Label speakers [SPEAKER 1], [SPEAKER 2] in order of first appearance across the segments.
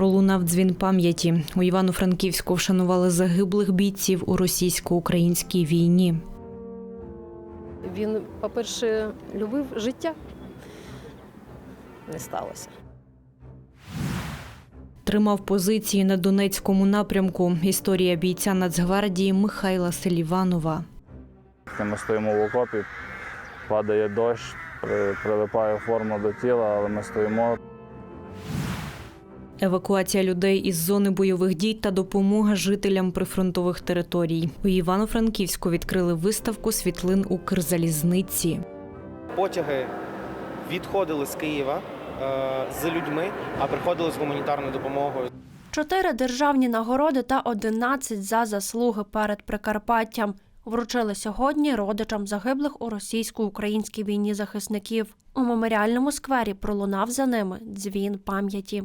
[SPEAKER 1] пролунав дзвін пам'яті. У Івано-Франківську вшанували загиблих бійців у російсько-українській війні.
[SPEAKER 2] Він, по-перше, любив життя. Не сталося.
[SPEAKER 1] Тримав позиції на Донецькому напрямку. Історія бійця Нацгвардії Михайла Селіванова.
[SPEAKER 3] Ми стоїмо в окопі, падає дощ, прилипає форма до тіла, але ми стоїмо.
[SPEAKER 1] Евакуація людей із зони бойових дій та допомога жителям прифронтових територій. У Івано-Франківську відкрили виставку світлин Укрзалізниці.
[SPEAKER 4] потяги відходили з Києва е, з людьми, а приходили з гуманітарною допомогою.
[SPEAKER 5] Чотири державні нагороди та 11 за заслуги перед Прикарпаттям вручили сьогодні родичам загиблих у російсько-українській війні захисників. У меморіальному сквері пролунав за ними дзвін пам'яті.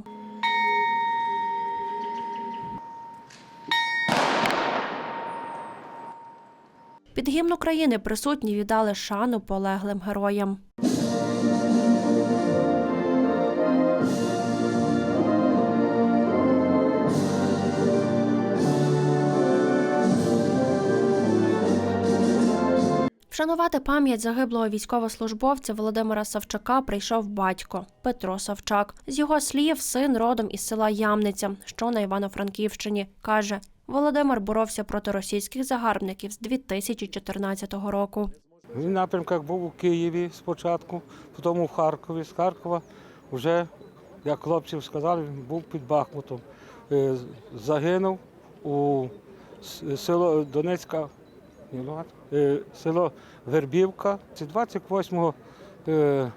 [SPEAKER 5] Під гімн України присутні віддали шану полеглим героям. Вшанувати пам'ять загиблого військовослужбовця Володимира Савчака прийшов батько Петро Савчак. З його слів, син родом із села Ямниця, що на Івано-Франківщині, каже. Володимир боровся проти російських загарбників з 2014 року.
[SPEAKER 6] Він напрямках був у Києві спочатку, потім в Харкові. З Харкова вже, як хлопців сказали, він був під Бахмутом. Е, Загинув у село Донецька, Луганськ, е, село Вербівка. Це 28 е,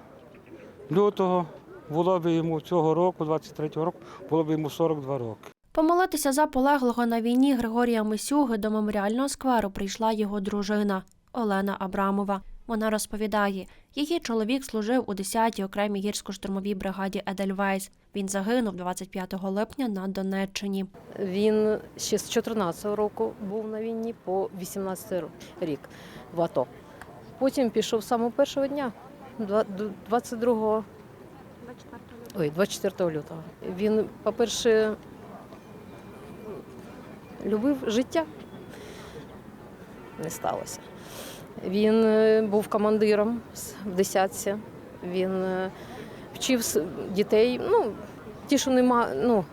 [SPEAKER 6] лютого було б йому цього року, 23 року, було б йому 42 роки.
[SPEAKER 5] Помолитися за полеглого на війні Григорія Мисюги до меморіального скверу прийшла його дружина Олена Абрамова. Вона розповідає, її чоловік служив у 10-й окремій гірсько-штурмовій бригаді Едельвейс. Він загинув 25 липня на Донеччині.
[SPEAKER 2] Він ще з 14 року був на війні по 18 рік в АТО. Потім пішов з самого першого дня, два- ду- 22 Ой, 24 лютого. Він, по-перше, любив життя. Не сталося. Він е, був командиром в десятці. Він е, вчив дітей, ну, ті, що нема, ну,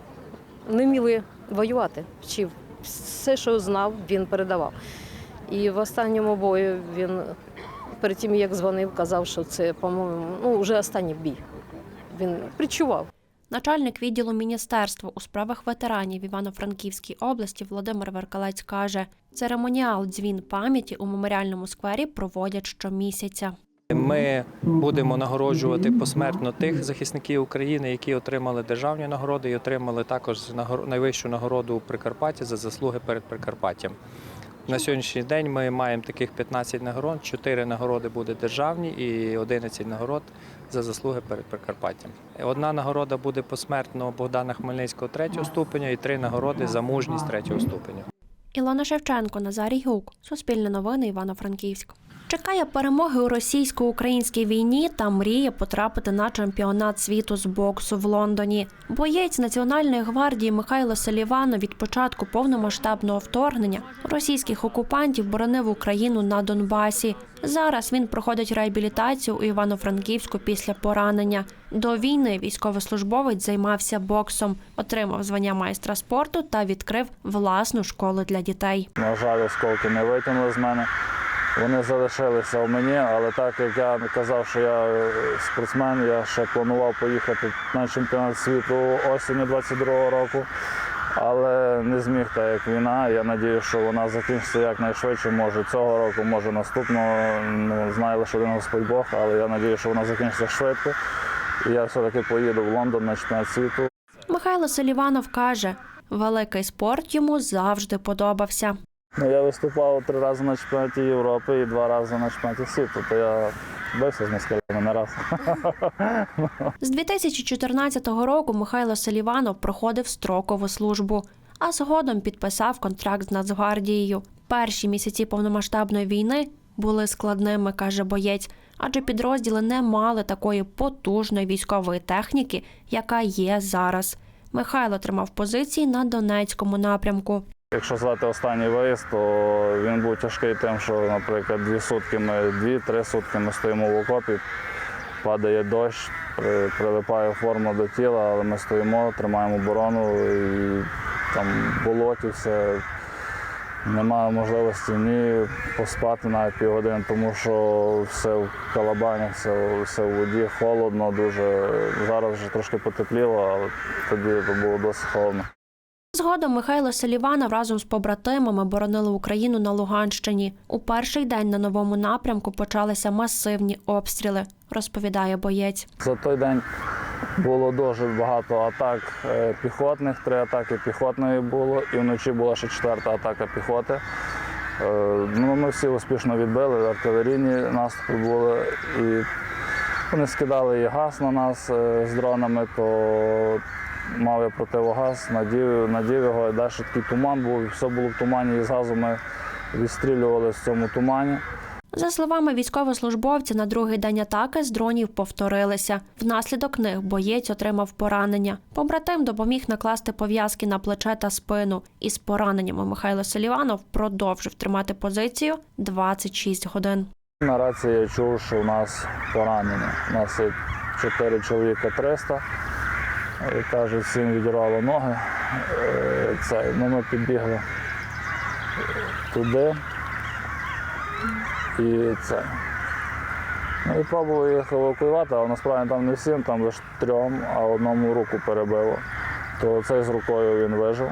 [SPEAKER 2] не вміли воювати. Вчив. Все, що знав, він передавав. І в останньому бою він перед тим, як дзвонив, казав, що це, по-моєму, ну, вже останній бій. Він причував.
[SPEAKER 5] Начальник відділу міністерства у справах ветеранів Івано-Франківській області Володимир Веркалець каже, церемоніал дзвін пам'яті у меморіальному сквері проводять щомісяця.
[SPEAKER 7] Ми будемо нагороджувати посмертно тих захисників України, які отримали державні нагороди і отримали також найвищу нагороду у Прикарпатті за заслуги перед Прикарпаттям. На сьогоднішній день ми маємо таких 15 нагород, 4 нагороди буде державні і 11 нагород за заслуги перед Прикарпаттям. Одна нагорода буде посмертно Богдана Хмельницького третього ступеня і три нагороди за мужність третього ступеня.
[SPEAKER 5] Ілона Шевченко, Назарій Гук, Суспільне новини, Івано-Франківськ. Чекає перемоги у російсько-українській війні та мріє потрапити на чемпіонат світу з боксу в Лондоні. Боєць Національної гвардії Михайло Селівано від початку повномасштабного вторгнення російських окупантів боронив Україну на Донбасі. Зараз він проходить реабілітацію у Івано-Франківську після поранення. До війни військовослужбовець займався боксом, отримав звання майстра спорту та відкрив власну школу для дітей.
[SPEAKER 3] На жаль, осколки не витягнули з мене. Вони залишилися у мені, але так як я казав, що я спортсмен, я ще планував поїхати на чемпіонат світу осінню 22-го року, але не зміг, так як війна. Я сподіваюся, що вона закінчиться якнайшвидше. Може цього року, може наступного. Ну, знає лише один Господь Бог, але я сподіваюся, що вона закінчиться швидко. І я все-таки поїду в Лондон на чемпіонат світу.
[SPEAKER 5] Михайло Селіванов каже, великий спорт йому завжди подобався.
[SPEAKER 3] Ну, я виступав три рази на чемпіонаті Європи і два рази на чемпіонаті світу, то я бився з москалями не раз.
[SPEAKER 5] З 2014 року Михайло Селіванов проходив строкову службу, а згодом підписав контракт з Нацгвардією. Перші місяці повномасштабної війни були складними, каже боєць, адже підрозділи не мали такої потужної військової техніки, яка є зараз. Михайло тримав позиції на Донецькому напрямку.
[SPEAKER 3] Якщо звати останній виїзд, то він був тяжкий тим, що, наприклад, дві сутки ми, дві-три сутки ми стоїмо в окопі, падає дощ, прилипає форма до тіла, але ми стоїмо, тримаємо оборону і там болоті все. Немає можливості ні поспати навіть півгодини, тому що все в калабанях, все, все в воді, холодно дуже. Зараз вже трошки потепліло, але тоді то було досить холодно.
[SPEAKER 5] Згодом Михайло Селіванов разом з побратимами боронили Україну на Луганщині. У перший день на новому напрямку почалися масивні обстріли, розповідає боєць.
[SPEAKER 3] За той день було дуже багато атак е, піхотних, три атаки піхотної було, і вночі була ще четверта атака піхоти. Е, Ну, ми всі успішно відбили, артилерійні наступи були. І вони скидали і газ на нас е, з дронами, то мав я противогаз, надів, надів його, і далі такий туман був, і все було в тумані, і з газу ми відстрілювали в цьому тумані.
[SPEAKER 5] За словами військовослужбовця, на другий день атаки з дронів повторилися. Внаслідок них боєць отримав поранення. Побратим допоміг накласти пов'язки на плече та спину. Із пораненнями Михайло Селіванов продовжив тримати позицію 26 годин.
[SPEAKER 3] На рації я чув, що у нас поранені. У нас є 4 чоловіка 300. І кажуть, всім відірвало ноги. Е, Це, ну, ми підбігли туди. І це. Ну і пробували їх евакуювати, але насправді там не всім, там лише трьом, а одному руку перебило. То цей з рукою він вижив,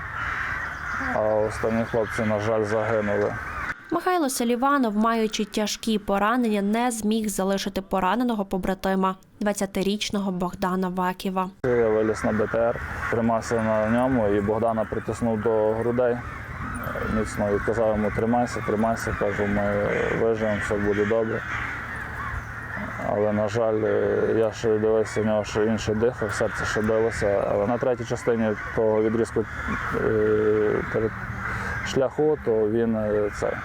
[SPEAKER 3] а останні хлопці, на жаль, загинули.
[SPEAKER 5] Михайло Селіванов, маючи тяжкі поранення, не зміг залишити пораненого побратима 20-річного Богдана Ваківа.
[SPEAKER 3] Я виліз на БТР, тримався на ньому і Богдана притиснув до грудей міцно і казав йому тримайся, тримайся, кажу, ми виживемо, все буде добре. Але, на жаль, я ще дивився, в нього ще інше дихав, серце ще билося. Але на третій частині того відрізку е, шляху, то він е, це,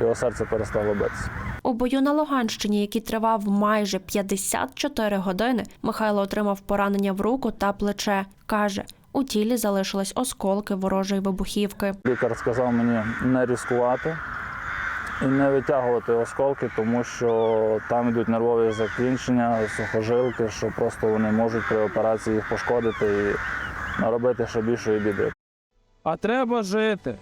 [SPEAKER 3] його серце перестало битися.
[SPEAKER 5] У бою на Луганщині, який тривав майже 54 години, Михайло отримав поранення в руку та плече. Каже, у тілі залишились осколки ворожої вибухівки.
[SPEAKER 3] Лікар сказав мені не ризикувати і не витягувати осколки, тому що там йдуть нервові закінчення, сухожилки, що просто вони можуть при операції їх пошкодити і наробити ще більшої біди.
[SPEAKER 8] А треба жити.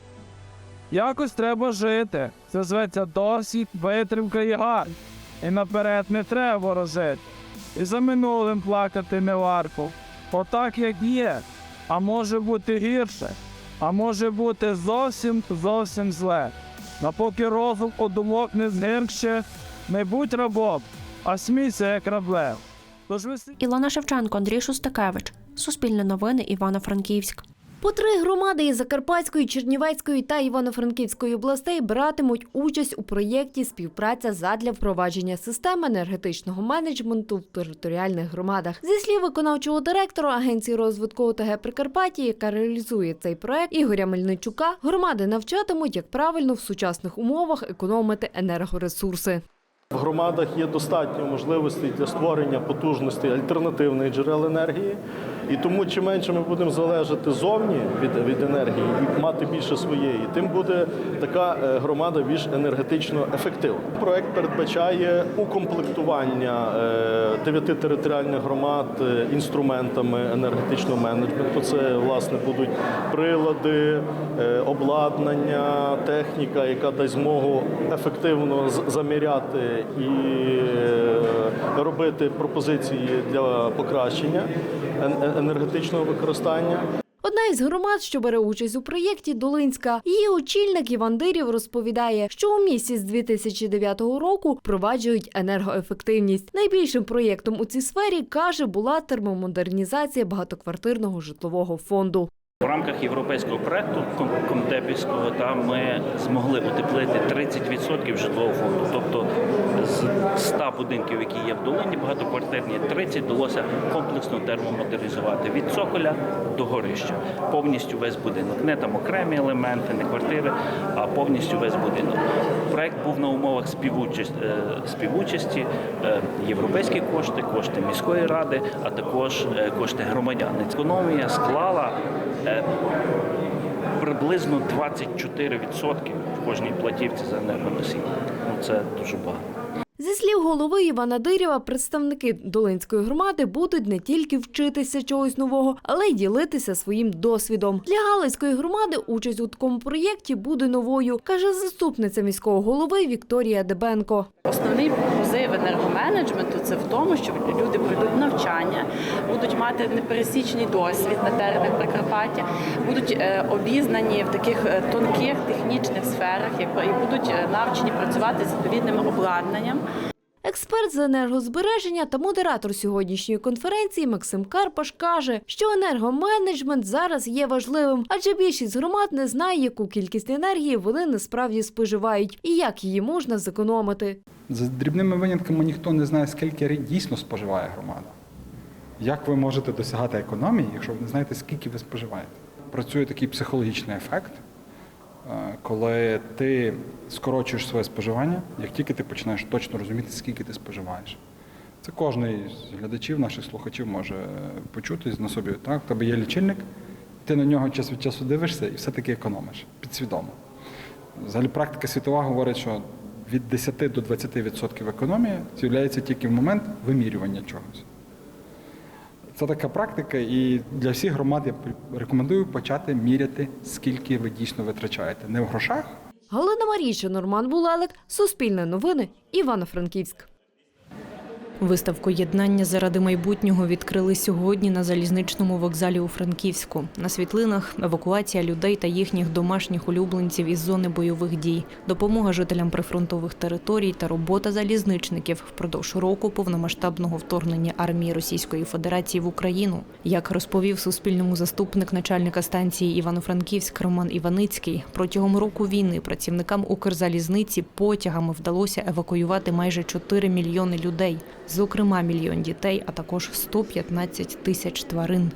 [SPEAKER 8] Якось треба жити. Це зветься досвід, витримка і гар. І наперед не треба ворожити. І за минулим плакати не варто. Отак як є. А може бути гірше, а може бути зовсім зовсім зле. На поки розум у думок не згірше, не будь рабом, а смійся як раблем. Тож ви
[SPEAKER 5] Ілона Шевченко, Андрій Шустакевич. Суспільне новини Івано-Франківськ.
[SPEAKER 9] По три громади із Закарпатської, Чернівецької та Івано-Франківської областей братимуть участь у проєкті співпраця задля впровадження систем енергетичного менеджменту в територіальних громадах. Зі слів виконавчого директора Агенції розвитку ОТГ Прикарпаття, яка реалізує цей проект Ігоря Мельничука, громади навчатимуть, як правильно в сучасних умовах економити енергоресурси.
[SPEAKER 10] В громадах є достатньо можливостей для створення потужностей альтернативних джерел енергії, і тому чим менше ми будемо залежати зовні від, від енергії і мати більше своєї, тим буде така е, громада більш енергетично ефективна. Проект передбачає укомплектування е, дев'яти територіальних громад е, інструментами енергетичного менеджменту. Це власне будуть прилади, обладнання, техніка, яка дасть змогу ефективно заміряти і е, робити пропозиції для покращення енергетичного використання.
[SPEAKER 9] Одна із громад, що бере участь у проєкті Долинська, її очільник Іван Дирів розповідає, що у місті з 2009 року впроваджують енергоефективність. Найбільшим проєктом у цій сфері каже була термомодернізація багатоквартирного житлового фонду.
[SPEAKER 11] В рамках європейського проекту ком- комтепівського там ми змогли утеплити 30% житлового фонду. Тобто з 100 будинків, які є в долині, багатоквартирні 30 вдалося комплексно термомодернізувати від цоколя до горища. Повністю весь будинок. Не там окремі елементи, не квартири, а повністю весь будинок. Проект був на умовах співучасті, співучасті е, європейські кошти, кошти міської ради, а також е, кошти громадян. Економія склала е, приблизно 24% в кожній платівці за енергоносій. Ну це дуже багато.
[SPEAKER 9] Голови Івана Дирєва, представники Долинської громади будуть не тільки вчитися чогось нового, але й ділитися своїм досвідом. Для Галицької громади участь у такому проєкті буде новою, каже заступниця міського голови Вікторія Дебенко.
[SPEAKER 12] Основний позив енергоменеджменту це в тому, що люди пройдуть навчання, будуть мати непересічний досвід на теренах Прикарпаття, будуть е, обізнані в таких е, тонких технічних сферах, і будуть е, навчені працювати з відповідним обладнанням.
[SPEAKER 9] Експерт з енергозбереження та модератор сьогоднішньої конференції Максим Карпаш каже, що енергоменеджмент зараз є важливим, адже більшість громад не знає, яку кількість енергії вони насправді споживають і як її можна зекономити.
[SPEAKER 13] За дрібними винятками ніхто не знає, скільки дійсно споживає громада. Як ви можете досягати економії, якщо ви не знаєте, скільки ви споживаєте? Працює такий психологічний ефект, коли ти скорочуєш своє споживання, як тільки ти починаєш точно розуміти, скільки ти споживаєш. Це кожен з глядачів, наших слухачів може е, почути на собі. Так, в тебе є лічильник, ти на нього час від часу дивишся і все-таки економиш підсвідомо. Взагалі практика світова говорить, що від 10 до 20% економії з'являється тільки в момент вимірювання чогось. Це така практика, і для всіх громад я рекомендую почати міряти, скільки ви дійсно витрачаєте. Не в грошах,
[SPEAKER 9] Галина Марійча, Норман Булалик, Суспільне новини, Івано-Франківськ.
[SPEAKER 1] Виставку єднання заради майбутнього відкрили сьогодні на залізничному вокзалі у Франківську. На світлинах евакуація людей та їхніх домашніх улюбленців із зони бойових дій, допомога жителям прифронтових територій та робота залізничників впродовж року повномасштабного вторгнення армії Російської Федерації в Україну. Як розповів Суспільному заступник начальника станції Івано-Франківськ Роман Іваницький, протягом року війни працівникам Укрзалізниці потягами вдалося евакуювати майже 4 мільйони людей, зокрема мільйон дітей, а також 115 тисяч тварин.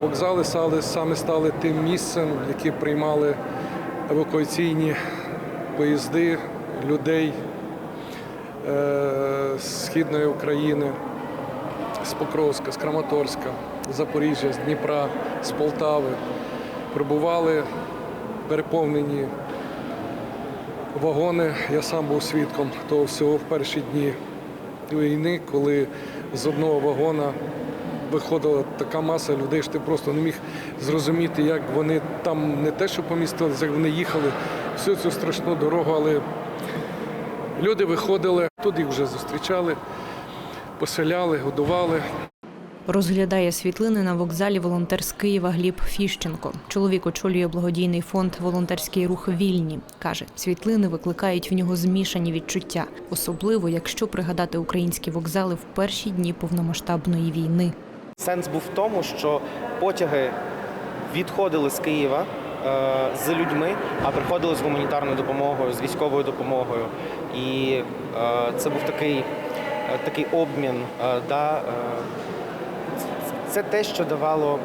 [SPEAKER 14] Вокзали саме стали тим місцем, яке приймали евакуаційні поїзди людей е, з Східної України, з Покровська, з Краматорська, з Запоріжжя, з Дніпра, з Полтави. Прибували переповнені вагони. Я сам був свідком того всього в перші дні війни, коли з одного вагона виходила така маса людей, що ти просто не міг зрозуміти, як вони там не те, що помістилися, як вони їхали всю цю страшну дорогу, але люди виходили, тут їх вже зустрічали, поселяли, годували.
[SPEAKER 1] Розглядає світлини на вокзалі волонтер з Києва Гліб Фіщенко. Чоловік очолює благодійний фонд Волонтерський рух вільні. каже, світлини викликають в нього змішані відчуття, особливо якщо пригадати українські вокзали в перші дні повномасштабної війни.
[SPEAKER 4] Сенс був в тому, що потяги відходили з Києва е, з людьми, а приходили з гуманітарною допомогою, з військовою допомогою. І е, це був такий, е, такий обмін. Да, це те, що давало.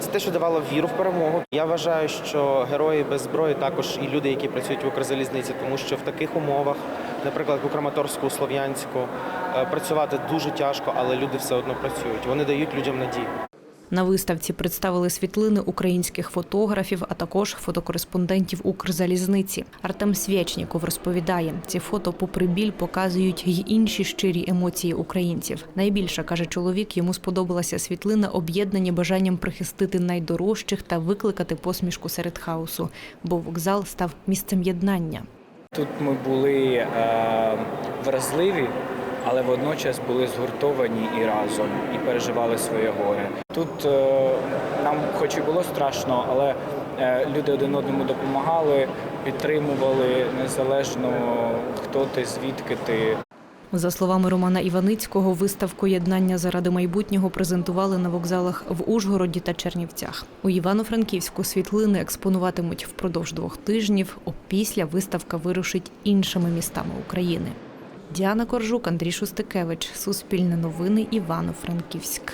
[SPEAKER 4] Це те, що давало віру в перемогу. Я вважаю, що герої без зброї також і люди, які працюють в Укрзалізниці, тому що в таких умовах, наприклад, у Краматорську, у Слов'янську, е, працювати дуже тяжко, але люди все одно працюють. Вони дають людям надію.
[SPEAKER 1] На виставці представили світлини українських фотографів, а також фотокореспондентів Укрзалізниці. Артем Свєчніков розповідає, ці фото, попри біль, показують й інші щирі емоції українців. Найбільше каже чоловік, йому сподобалася світлина, об'єднані бажанням прихистити найдорожчих та викликати посмішку серед хаосу, бо вокзал став місцем єднання.
[SPEAKER 15] Тут ми були е, вразливі, але водночас були згуртовані і разом, і переживали своє горе. Тут е, нам, хоч і було страшно, але е, люди один одному допомагали, підтримували незалежно хто ти, звідки ти.
[SPEAKER 1] За словами Романа Іваницького, виставку єднання заради майбутнього презентували на вокзалах в Ужгороді та Чернівцях. У Івано-Франківську світлини експонуватимуть впродовж двох тижнів. Опісля виставка вирушить іншими містами України. Діана Коржук, Андрій Шустикевич. Суспільне новини Івано-Франківськ.